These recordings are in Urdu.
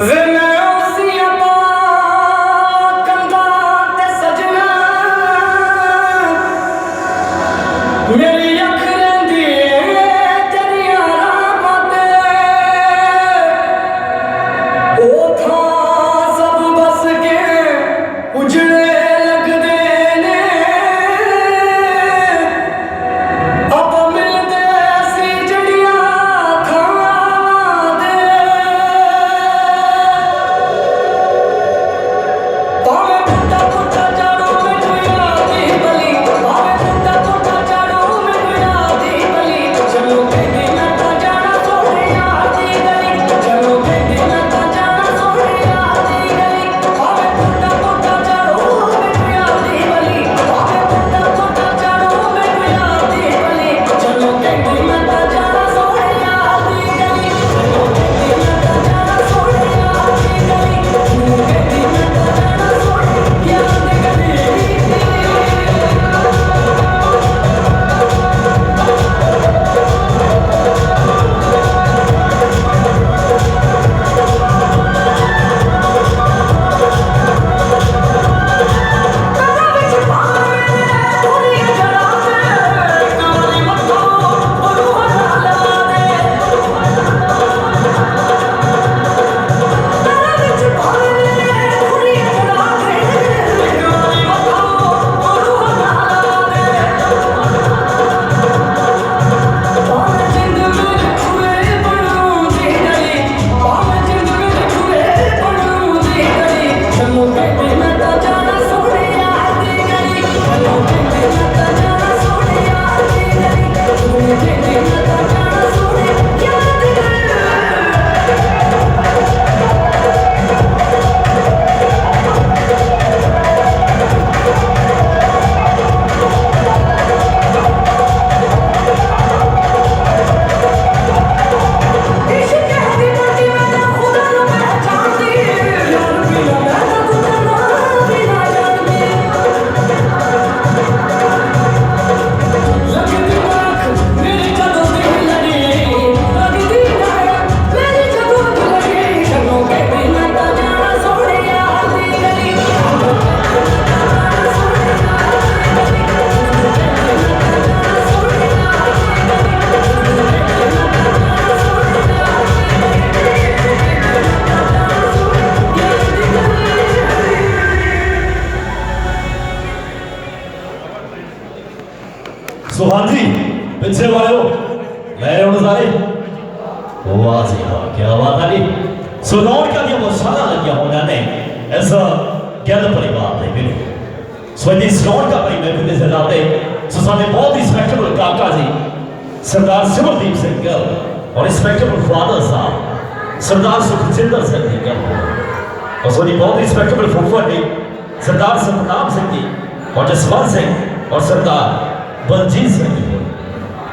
ਵੇ رہے واضح ہو، کیا آواز آ سنوڑ کا دیا وہ سارا لگیا ہونا نہیں، ایسا گیل پری پریوار دے میرے سویدی جی، سنوڑ کا پری میں بھی زیادہ دے سانے بہت ہی ریسپیکٹیبل کاکا جی سردار سمر دیپ سنگھ گل اور ریسپیکٹیبل فادر صاحب، سردار سکھ چندر سنگھ دی جی، گل۔ اور سویدی بہت ہی ریسپیکٹیبل فوفر دی سردار سمر نام سنگھ دی اور جسوان سنگھ اور سردار بلجی بلجیت دی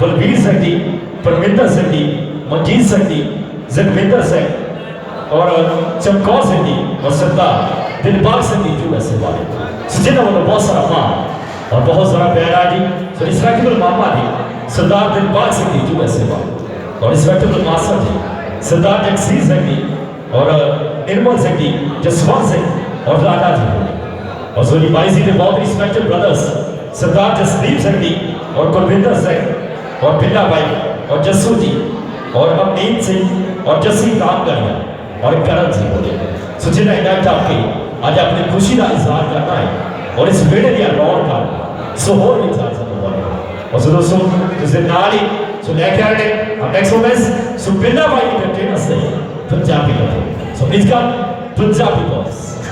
بلبیر سنگھی، پرمندر سنگھی، منجیت سنگھی، زنویندر سنگھ اور چمکور سنگھی وسندہ دل باغ سنگھی جو ایسے والے سجنہ والا بہت سارا ماں اور بہت سارا بہرا جی تو اس راکی بل ماما جی سردار دل باغ سنگھی جو ایسے والے اور اس راکی بل ماسا جی سردار جگسیر سنگھی اور نرمل سنگھی، جسوان سنگھ اور لالا جی۔ اور زوری بھائی جی نے بہت ریسپیکٹڈ بردرز سردار جسدیپ سنگھی اور کلوندر سنگھ۔ اور بلا بھائی اور جسو جی اور امین سے اور جسی کام کرنا اور کرن سنگھ بولے نہ ہدایت آپ کی آج اپنی خوشی کا اظہار کرنا ہے اور اس ویڈے دیا رون کا سہول انسان سے بولے اور سو دوستو اس دن نال سو لے کے آنے ہم نیکس بیس سو بلا بھائی کی کنٹینس نہیں تنجا بھی کرتے سو پلیز کا تنجا بھی کرتے